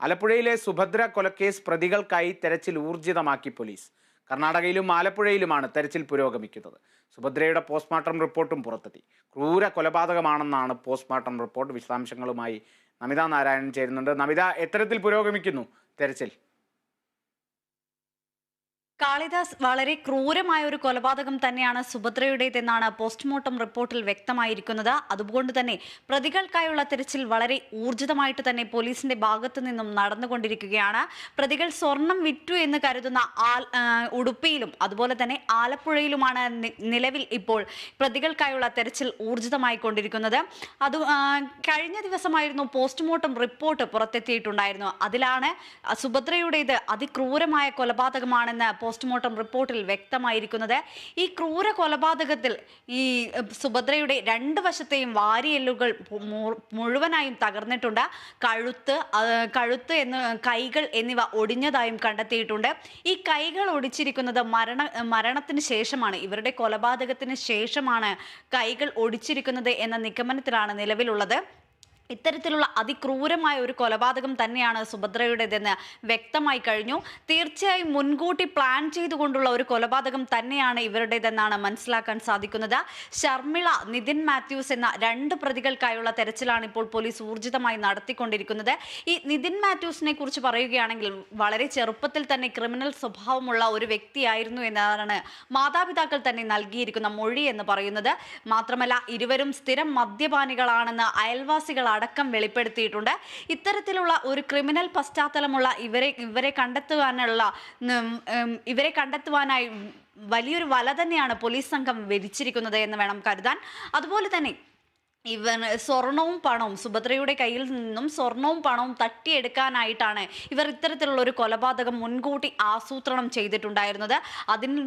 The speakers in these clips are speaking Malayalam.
ആലപ്പുഴയിലെ സുഭദ്ര കൊലക്കേസ് പ്രതികൾക്കായി തെരച്ചിൽ ഊർജിതമാക്കി പോലീസ്. കർണാടകയിലും ആലപ്പുഴയിലുമാണ് തെരച്ചിൽ പുരോഗമിക്കുന്നത്. സുഭദ്രയുടെ പോസ്റ്റ്മോർട്ടം റിപ്പോർട്ടും പുറത്തെത്തി. ക്രൂര കൊലപാതകമാണെന്നാണ് പോസ്റ്റ്മോർട്ടം റിപ്പോർട്ട് വിശദാംശങ്ങളുമായി നമിത നാരായണൻ ചേരുന്നുണ്ട്. നമിത എത്തരത്തിൽ പുരോഗമിക്കുന്നു തെരച്ചിൽ? കാളിദാസ് വളരെ ക്രൂരമായ ഒരു കൊലപാതകം തന്നെയാണ് സുഭദ്രയുടേതെന്നാണ് പോസ്റ്റ്മോർട്ടം റിപ്പോർട്ടിൽ വ്യക്തമായിരിക്കുന്നത്. അതുകൊണ്ട് തന്നെ പ്രതികൾക്കായുള്ള തിരച്ചിൽ വളരെ ഊർജിതമായിട്ട് തന്നെ പോലീസിന്റെ ഭാഗത്തു നിന്നും നടന്നുകൊണ്ടിരിക്കുകയാണ്. പ്രതികൾ സ്വർണം വിറ്റു എന്ന് കരുതുന്ന ഉടുപ്പിയിലും അതുപോലെ തന്നെ ആലപ്പുഴയിലുമാണ് നിലവിൽ ഇപ്പോൾ പ്രതികൾക്കായുള്ള തെരച്ചിൽ ഊർജിതമായി കൊണ്ടിരിക്കുന്നത്. അത് കഴിഞ്ഞ ദിവസമായിരുന്നു പോസ്റ്റ്മോർട്ടം റിപ്പോർട്ട് പുറത്തെത്തിയിട്ടുണ്ടായിരുന്നു. അതിലാണ് സുഭദ്രയുടേത് അതിക്രൂരമായ കൊലപാതകമാണെന്ന് പോസ്റ്റ്മോർട്ടം റിപ്പോർട്ടിൽ വ്യക്തമായിരിക്കുന്നത് ഈ ക്രൂര കൊലപാതകത്തിൽ ഈ സുഭദ്രയുടെ രണ്ട് വശത്തെയും വാരിയെല്ലുകൾ മുഴുവനായും തകർന്നിട്ടുണ്ട്. കഴുത്ത് കഴുത്ത് എന്ന് കൈകൾ എന്നിവ ഒടിഞ്ഞതായും കണ്ടെത്തിയിട്ടുണ്ട്. ഈ കൈകൾ ഒടിച്ചിരിക്കുന്നത് മരണ മരണത്തിന് ശേഷമാണ്. ഇവരുടെ കൊലപാതകത്തിന് ശേഷമാണ് കൈകൾ ഒടിച്ചിരിക്കുന്നത് എന്ന നിഗമനത്തിലാണ് നിലവിലുള്ളത്. ഇത്തരത്തിലുള്ള അതിക്രൂരമായ ഒരു കൊലപാതകം തന്നെയാണ് സുഭദ്രയുടേതെന്ന് വ്യക്തമായി കഴിഞ്ഞു. തീർച്ചയായും മുൻകൂട്ടി പ്ലാൻ ചെയ്തുകൊണ്ടുള്ള ഒരു കൊലപാതകം തന്നെയാണ് ഇവരുടേതെന്നാണ് മനസ്സിലാക്കാൻ സാധിക്കുന്നത്. ഷർമിള നിതിൻ മാത്യൂസ് എന്ന രണ്ട് പ്രതികൾക്കായുള്ള തെരച്ചിലാണ് ഇപ്പോൾ പോലീസ് ഊർജിതമായി നടത്തിക്കൊണ്ടിരിക്കുന്നത്. ഈ നിതിൻ മാത്യൂസിനെ കുറിച്ച് പറയുകയാണെങ്കിൽ വളരെ ചെറുപ്പത്തിൽ തന്നെ ക്രിമിനൽ സ്വഭാവമുള്ള ഒരു വ്യക്തിയായിരുന്നു എന്നതാണ് മാതാപിതാക്കൾ തന്നെ നൽകിയിരിക്കുന്ന മൊഴി എന്ന് പറയുന്നത്. മാത്രമല്ല ഇരുവരും സ്ഥിരം മദ്യപാനികളാണെന്ന് അയൽവാസികൾ അടക്കം വെളിപ്പെടുത്തിയിട്ടുണ്ട്. ഇത്തരത്തിലുള്ള ഒരു ക്രിമിനൽ പശ്ചാത്തലമുള്ള ഇവരെ ഇവരെ കണ്ടെത്തുവാനുള്ള ഇവരെ കണ്ടെത്തുവാനായി വലിയൊരു വല തന്നെയാണ് പോലീസ് സംഘം വിരിച്ചിരിക്കുന്നത് എന്ന് വേണം കരുതാൻ. അതുപോലെ തന്നെ ഇവൻ സ്വർണവും പണവും സുഭദ്രയുടെ കയ്യിൽ നിന്നും സ്വർണവും പണവും തട്ടിയെടുക്കാനായിട്ടാണ് ഇവർ ഇത്തരത്തിലുള്ള ഒരു കൊലപാതകം മുൻകൂട്ടി ആസൂത്രണം ചെയ്തിട്ടുണ്ടായിരുന്നത്. അതിന്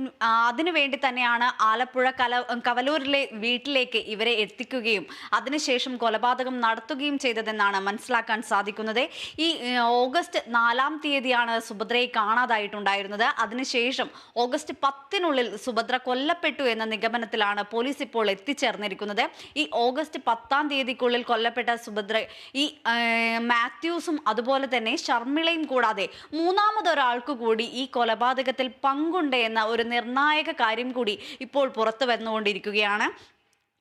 അതിനു വേണ്ടി തന്നെയാണ് ആലപ്പുഴ കല കവലൂരിലെ വീട്ടിലേക്ക് ഇവരെ എത്തിക്കുകയും അതിനുശേഷം കൊലപാതകം നടത്തുകയും ചെയ്തതെന്നാണ് മനസ്സിലാക്കാൻ സാധിക്കുന്നത്. ഈ ഓഗസ്റ്റ് നാലാം തീയതിയാണ് സുഭദ്രയെ കാണാതായിട്ടുണ്ടായിരുന്നത്. അതിനുശേഷം ഓഗസ്റ്റ് പത്തിനുള്ളിൽ സുഭദ്ര കൊല്ലപ്പെട്ടു എന്ന നിഗമനത്തിലാണ് പോലീസ് ഇപ്പോൾ എത്തിച്ചേർന്നിരിക്കുന്നത്. ഈ ഓഗസ്റ്റ് പത്താം തീയതിക്കുള്ളിൽ കൊല്ലപ്പെട്ട സുഭദ്ര ഈ മാത്യൂസും അതുപോലെ തന്നെ ശർമ്മിളയും കൂടാതെ മൂന്നാമതൊരാൾക്ക് കൂടി ഈ കൊലപാതകത്തിൽ പങ്കുണ്ട് എന്ന ഒരു നിർണായക കാര്യം കൂടി ഇപ്പോൾ പുറത്തു വന്നുകൊണ്ടിരിക്കുകയാണ്.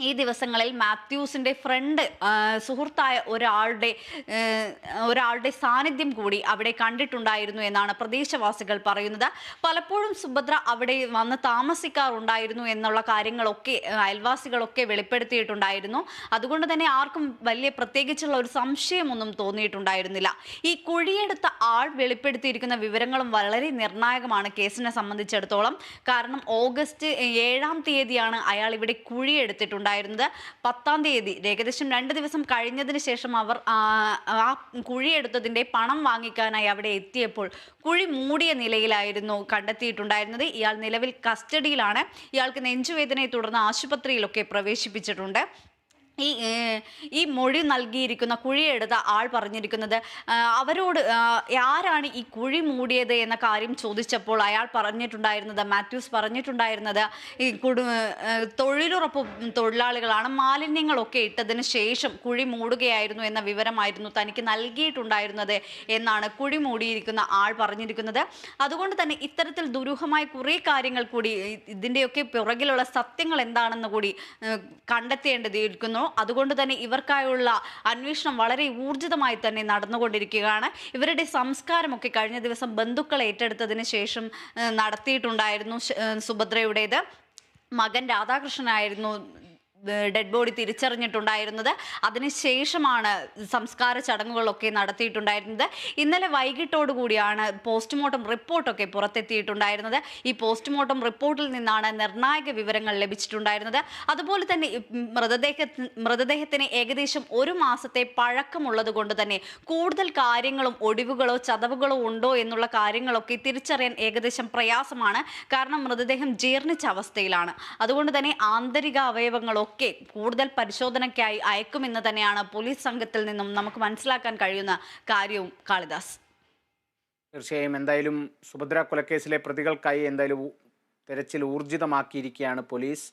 ഈ ദിവസങ്ങളിൽ മാത്യൂസിന്റെ ഫ്രണ്ട് സുഹൃത്തായ ഒരാളുടെ ഒരാളുടെ സാന്നിധ്യം കൂടി അവിടെ കണ്ടിട്ടുണ്ടായിരുന്നു എന്നാണ് പ്രദേശവാസികൾ പറയുന്നത്. പലപ്പോഴും സുഭദ്ര അവിടെ വന്ന് താമസിക്കാറുണ്ടായിരുന്നു എന്നുള്ള കാര്യങ്ങളൊക്കെ അയൽവാസികളൊക്കെ വെളിപ്പെടുത്തിയിട്ടുണ്ടായിരുന്നു. അതുകൊണ്ട് തന്നെ ആർക്കും വലിയ പ്രത്യേകിച്ചുള്ള ഒരു സംശയമൊന്നും തോന്നിയിട്ടുണ്ടായിരുന്നില്ല. ഈ കുഴിയെടുത്ത ആൾ വെളിപ്പെടുത്തിയിരിക്കുന്ന വിവരങ്ങളും വളരെ നിർണായകമാണ് കേസിനെ സംബന്ധിച്ചിടത്തോളം. കാരണം ഓഗസ്റ്റ് ഏഴാം തീയതിയാണ് അയാൾ ഇവിടെ കുഴിയെടുത്തിട്ടുണ്ടായിരുന്നത് പത്താം തീയതി ഏകദേശം രണ്ട് ദിവസം കഴിഞ്ഞതിന് ശേഷം അവർ ആ കുഴിയെടുത്തതിന്റെ പണം വാങ്ങിക്കാനായി അവിടെ എത്തിയപ്പോൾ കുഴി മൂടിയ നിലയിലായിരുന്നു കണ്ടെത്തിയിട്ടുണ്ടായിരുന്നത്. ഇയാൾ നിലവിൽ കസ്റ്റഡിയിലാണ്. ഇയാൾക്ക് നെഞ്ചുവേദനയെ തുടർന്ന് ആശുപത്രിയിലൊക്കെ പ്രവേശിപ്പിച്ചിട്ടുണ്ട്. ഈ ഈ മൊഴി നൽകിയിരിക്കുന്ന കുഴിയെടുത്ത ആൾ പറഞ്ഞിരിക്കുന്നത് അവരോട് ആരാണ് ഈ കുഴി മൂടിയത് എന്ന കാര്യം ചോദിച്ചപ്പോൾ അയാൾ പറഞ്ഞിട്ടുണ്ടായിരുന്നത് മാത്യൂസ് പറഞ്ഞിട്ടുണ്ടായിരുന്നത് ഈ കുടു തൊഴിലുറപ്പ് തൊഴിലാളികളാണ്. മാലിന്യങ്ങളൊക്കെ ഇട്ടതിന് ശേഷം കുഴി മൂടുകയായിരുന്നു എന്ന വിവരമായിരുന്നു തനിക്ക് നൽകിയിട്ടുണ്ടായിരുന്നത് എന്നാണ് കുഴി മൂടിയിരിക്കുന്ന ആൾ പറഞ്ഞിരിക്കുന്നത്. അതുകൊണ്ട് തന്നെ ഇത്തരത്തിൽ ദുരൂഹമായ കുറേ കാര്യങ്ങൾ കൂടി ഇതിന്റെയൊക്കെ പുറകിലുള്ള സത്യങ്ങൾ എന്താണെന്ന് കൂടി ഏഹ്, കണ്ടെത്തേണ്ടതിരിക്കുന്നു അതുകൊണ്ട് തന്നെ ഇവർക്കായുള്ള അന്വേഷണം വളരെ ഊർജിതമായി തന്നെ നടന്നുകൊണ്ടിരിക്കുകയാണ്. ഇവരുടെ സംസ്കാരമൊക്കെ കഴിഞ്ഞ ദിവസം ബന്ധുക്കൾ ഏറ്റെടുത്തതിന് ശേഷം നടത്തിയിട്ടുണ്ടായിരുന്നു സുഭദ്രയുടേത്. മകൻ രാധാകൃഷ്ണനായിരുന്നു ഡെഡ് ബോഡി തിരിച്ചറിഞ്ഞിട്ടുണ്ടായിരുന്നത്. അതിനുശേഷമാണ് സംസ്കാര ചടങ്ങുകളൊക്കെ നടത്തിയിട്ടുണ്ടായിരുന്നത്. ഇന്നലെ വൈകിട്ടോടുകൂടിയാണ് പോസ്റ്റ്മോർട്ടം റിപ്പോർട്ടൊക്കെ പുറത്തെത്തിയിട്ടുണ്ടായിരുന്നത്. ഈ പോസ്റ്റ്മോർട്ടം റിപ്പോർട്ടിൽ നിന്നാണ് നിർണായക വിവരങ്ങൾ ലഭിച്ചിട്ടുണ്ടായിരുന്നത്. അതുപോലെ തന്നെ മൃതദേഹ മൃതദേഹത്തിന് ഏകദേശം ഒരു മാസത്തെ പഴക്കമുള്ളത് കൊണ്ട് തന്നെ കൂടുതൽ കാര്യങ്ങളും ഒടിവുകളോ ചതവുകളോ ഉണ്ടോ എന്നുള്ള കാര്യങ്ങളൊക്കെ തിരിച്ചറിയാൻ ഏകദേശം പ്രയാസമാണ്. കാരണം മൃതദേഹം ജീർണിച്ച അവസ്ഥയിലാണ്. അതുകൊണ്ട് തന്നെ ആന്തരിക അവയവങ്ങളൊക്കെ കൂടുതൽ പരിശോധനയ്ക്കായി അയക്കുമെന്ന് തന്നെയാണ് പോലീസ് സംഘത്തിൽ നിന്നും നമുക്ക് മനസ്സിലാക്കാൻ കഴിയുന്ന കാര്യവും കാളിദാസ്. തീർച്ചയായും എന്തായാലും സുഭദ്ര കൊലക്കേസിലെ പ്രതികൾക്കായി എന്തായാലും തെരച്ചിൽ ഊർജിതമാക്കിയിരിക്കുകയാണ് പോലീസ്.